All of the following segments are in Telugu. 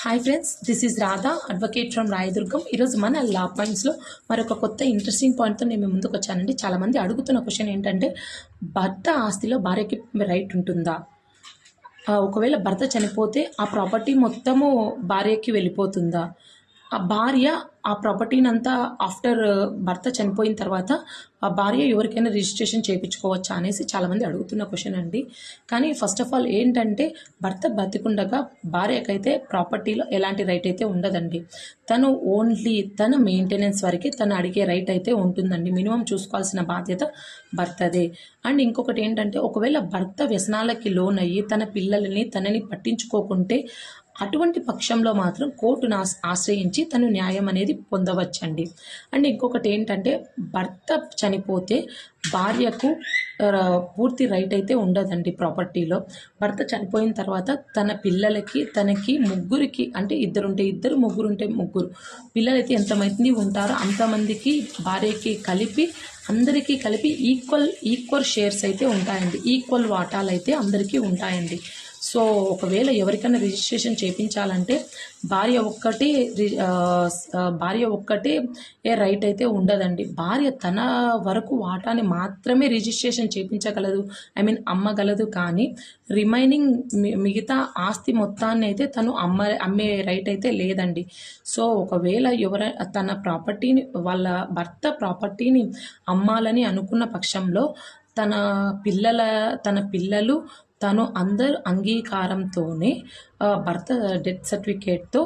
Hi friends this is Radha advocate from Rayadurgam ఈరోజు మన లా పాయింట్స్లో మరొక కొత్త ఇంట్రెస్టింగ్ పాయింట్తో నేను ముందుకు వచ్చానండి. చాలామంది అడుగుతున్న క్వశ్చన్ ఏంటంటే భర్త ఆస్తిలో భార్యకి రైట్ ఉంటుందా? ఒకవేళ భర్త చనిపోతే ఆ ప్రాపర్టీ మొత్తము భార్యకి వెళ్ళిపోతుందా? ఆ భార్య ఆ ప్రాపర్టీని అంతా ఆఫ్టర్ భర్త చనిపోయిన తర్వాత ఆ భార్య ఎవరికైనా రిజిస్ట్రేషన్ చేయించుకోవచ్చా అనేసి చాలామంది అడుగుతున్న క్వశ్చన్ అండి. కానీ ఫస్ట్ ఆఫ్ ఆల్ ఏంటంటే భర్త బతికుండగా భార్యకైతే ప్రాపర్టీలో ఎలాంటి రైట్ అయితే ఉండదండి. తను ఓన్లీ తన మెయింటెనెన్స్ వరకే తను అడిగే రైట్ అయితే ఉంటుందండి. మినిమం చూసుకోవాల్సిన బాధ్యత భర్తదే. అండ్ ఇంకొకటి ఏంటంటే ఒకవేళ భర్త వ్యసనాలకి లోన్ అయ్యి తన పిల్లల్ని తనని పట్టించుకోకుంటే అటువంటి పక్షంలో మాత్రం కోర్టును ఆశ్రయించి తను న్యాయం అనేది పొందవచ్చండి. అండ్ ఇంకొకటి ఏంటంటే భర్త చనిపోతే భార్యకు పూర్తి రైట్ అయితే ఉండదండి ప్రాపర్టీలో. భర్త చనిపోయిన తర్వాత తన పిల్లలకి తనకి ముగ్గురికి అంటే ఇద్దరుంటే ఇద్దరు ముగ్గురుంటే ముగ్గురు. పిల్లలైతే ఎంతమంది ఉంటారో అంతమందికి భార్యకి కలిపి అందరికీ కలిపి ఈక్వల్ ఈక్వల్ షేర్స్ అయితే ఉంటాయండి. ఈక్వల్ వాటాలు అయితే అందరికీ ఉంటాయండి. సో ఒకవేళ ఎవరికైనా రిజిస్ట్రేషన్ చేయించాలంటే భార్య ఒక్కటే భార్య ఒక్కటే ఏ రైట్ అయితే ఉండదండి. భార్య తన వరకు వాటాని మాత్రమే రిజిస్ట్రేషన్ చేయించగలదు ఐ మీన్ అమ్మగలదు. కానీ రిమైనింగ్ మి- మిగతా ఆస్తి మొత్తాన్ని అయితే తను అమ్మ అమ్మే రైట్ అయితే లేదండి. సో ఒకవేళ ఎవర తన ప్రాపర్టీని వాళ్ళ భర్త ప్రాపర్టీని అమ్మాలని అనుకున్న పక్షంలో తన పిల్లల తన పిల్లలు తను అందరు అంగీకారంతోనే భర్త డెత్ సర్టిఫికేట్తో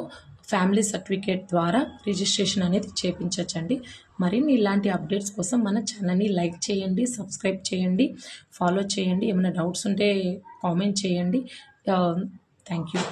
ఫ్యామిలీ సర్టిఫికేట్ ద్వారా రిజిస్ట్రేషన్ అనేది చేపించచ్చండి. మరిన్ని ఇలాంటి అప్డేట్స్ కోసం మన ఛానల్ని లైక్ చేయండి సబ్స్క్రైబ్ చేయండి ఫాలో చేయండి. ఏమైనా డౌట్స్ ఉంటే కామెంట్ చేయండి. Thank you